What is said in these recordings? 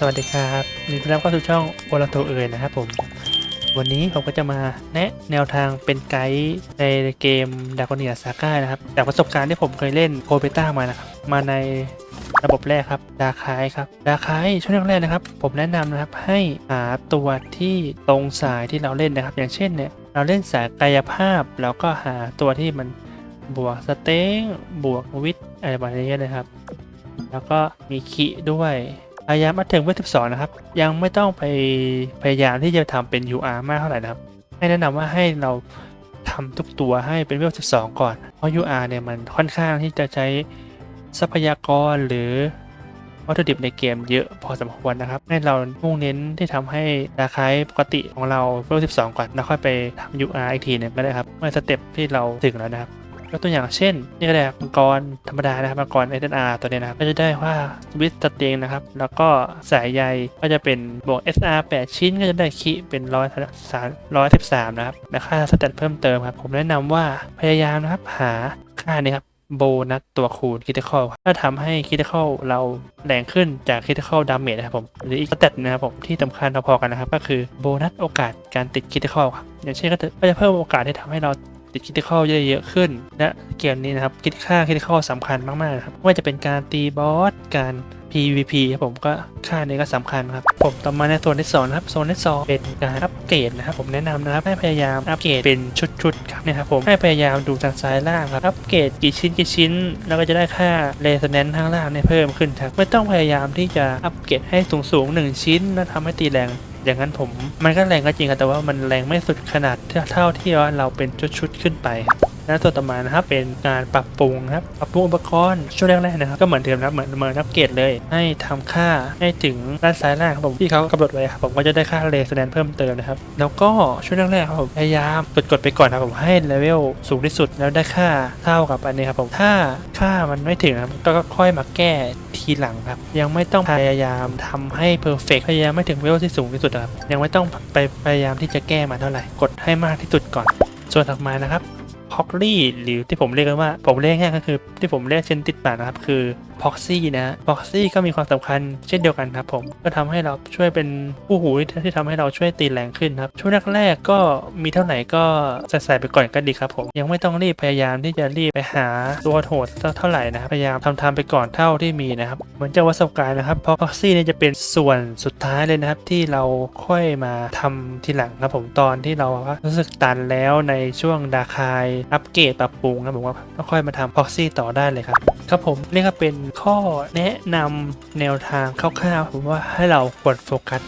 สวัสดีครับยินดีต้อนรับเข้าสู่ช่องโอลาโตเอ่ยนะครับผม วันนี้ผมก็จะมาแนะแนวทางเป็นไกด์ในเกมดากอเนียซาก้านะครับ จากประสบการณ์ที่ผมเคยเล่นโคเปต้ามานะครับ มาในระบบแรกครับ ดาคายครับ ดาคายช่วงแรกๆนะครับ ผมแนะนำนะครับให้หาตัวที่ตรงสายที่เราเล่นนะครับ อย่างเช่นเนี่ย เราเล่นสายกายภาพ เราก็หาตัวที่มันบวกสเต็งบวกวิทย์อะไรแบบนี้นะครับ แล้วก็มีขีด้วย พยายามมาถึงเวท12นะครับ ยังไม่ต้องไปพยายามที่จะทำเป็น UR มากเท่าไหร่นะครับ ให้แนะนำว่าให้เราทำทุกตัวให้เป็นเวท12ก่อน เพราะ UR เนี่ยมันค่อนข้างที่จะใช้ทรัพยากรหรือวัตถุดิบในเกมเยอะพอสมควรนะครับ ให้เรามุ่งเน้นที่ทำให้ราคาปกติของเราเวล12 ก่อน แล้วค่อยไปทำ UR อีกทีนึงก็ได้ครับ เมื่อสเต็ปที่เราถึงแล้วนะครับ ยกตัวอย่างเช่น นี่ก็ได้มังกรธรรมดานะครับมังกร SNR ตัวนี้นะครับ ก็จะได้ว่าวิสตเตงนะครับ แล้วก็สายใยก็จะเป็นบวก SR 8 ชิ้นก็จะได้คิเป็นร้อยสามร้อยสิบสามนะครับและค่าสเตตเพิ่มเติมครับ ผมแนะนำว่าพยายามนะครับหาค่านี้ครับโบนัสตัวคูณคิติคอลถ้าทำให้คิติคอลเราแรงขึ้นจากคิติคอลดาเมจนะครับผม หรืออีกสเตตนะครับผม ที่สำคัญพอๆกันนะครับ ก็คือโบนัสโอกาสการติดคิติคอลครับ อย่างเช่นก็จะก็จะเพิ่มโอกาสที่ทำให้เรา ติดคิดเข้าเยอะๆขึ้นและเกมนี้นะครับคิดค่าคิดเข้าสำคัญมากๆนะครับไม่ว่าจะเป็นการตีบอสการ PVP ครับผมก็ค่านี้ก็สำคัญครับผมต่อมาในโซนที่สองนะครับโซนที่สองเป็นการอัปเกรดนะครับผมแนะนำนะครับให้พยายามอัปเกรดเป็นชุดๆครับนะครับผมให้พยายามดูทางซ้ายล่างครับอัปเกรดกี่ชิ้นกี่ชิ้น แล้วก็จะได้ค่าเรสแนนข้างล่างเนี่ยเพิ่มขึ้นครับไม่ต้องพยายามที่จะอัปเกรดให้สูงๆหนึ่งชิ้นแล้วทำให้ตีแรง อย่างนั้นผมมันก็แรงก็จริงครับแต่ว่ามันแรงไม่สุดขนาดเท่าที่ว่าเราเป็นชุดๆขึ้นไป ครับและตัวต่อมานะครับเป็นการปรับปรุงครับปรับปรุงอุปกรณ์ช่วงแรกๆนะครับก็เหมือนเดิมครับเหมือนเหมือนอัปเกรดเลย ให้ทำค่าให้ถึงด้านซ้ายล่างครับผมที่เขากำหนดไว้ครับผมก็จะได้ค่าเลสแนนเพิ่มเติมนะครับแล้วก็ช่วงแรกๆครับผมพยายามกดกดๆไปก่อนครับผมให้เลเวลสูงที่สุดแล้วได้ค่าเท่ากับอันนี้ครับผมถ้าค่ามันไม่ถึงครับก็ค่อยมาแก้ทีหลังครับ ยังไม่ต้องพยายามทำให้เพอร์เฟกพยายามไม่ถึงเลเวลที่สูงที่สุดครับยังไม่ต้องไปพยายามที่จะแก้มาเท่าไหร่กดให้มากที่สุดก่อน ส่วนถัดมานะครับ ฮอกลี่หรือที่ผมเรียกกันว่า ผมเรียกง่ายก็คือ ที่ผมเรียกเช่นติดปากนะครับ คือพ็อกซี่นะพ็อกซี่ก็มีความสำคัญเช่นเดียวกันครับผมก็ทำให้เราช่วยเป็นผู้หูที่ทำให้เราช่วยตีแรงขึ้นครับ ช่วงแรกๆก็มีเท่าไหร่ก็ใส่ไปก่อนก็ดีครับผม ยังไม่ต้องรีบพยายามที่จะรีบไปหาตัวโหดเท่าไหร่นะครับพยายามทำๆไปก่อนเท่าที่มีนะครับเหมือนจากประสบการณ์นะครับพ็อกซี่เนี่ยจะเป็นส่วนสุดท้ายเลยนะครับ ที่เราค่อยมาทำทีหลังครับผมตอนที่เรารู้สึกตันแล้วในช่วงดาคายอัปเกรดปรับปรุงครับผมว่าค่อยมาทำพ็อกซี่ต่อได้เลยครับครับผมนี่ก็เป็นข้อแนะนำแนวทางคร่าวๆผมว่าให้เราควรโฟกัส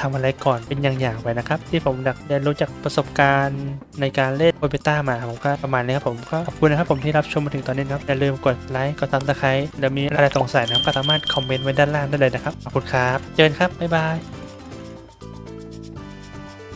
ทำอะไรก่อนเป็นอย่างๆไปนะครับ ที่ผมได้เรียนรู้จากประสบการณ์ในการเล่นโอเปต้ามาผมก็ประมาณนี้ครับผมก็ขอบคุณนะครับผมที่รับชมมาถึงตอนนี้นะครับอย่าลืมกดไลค์กดซับสไครต์แล้วมีอะไรสงสัยนะครับก็สามารถคอมเมนต์ไว้ด้านล่างได้เลยนะครับขอบคุณครับเจอกันครับบ๊ายบาย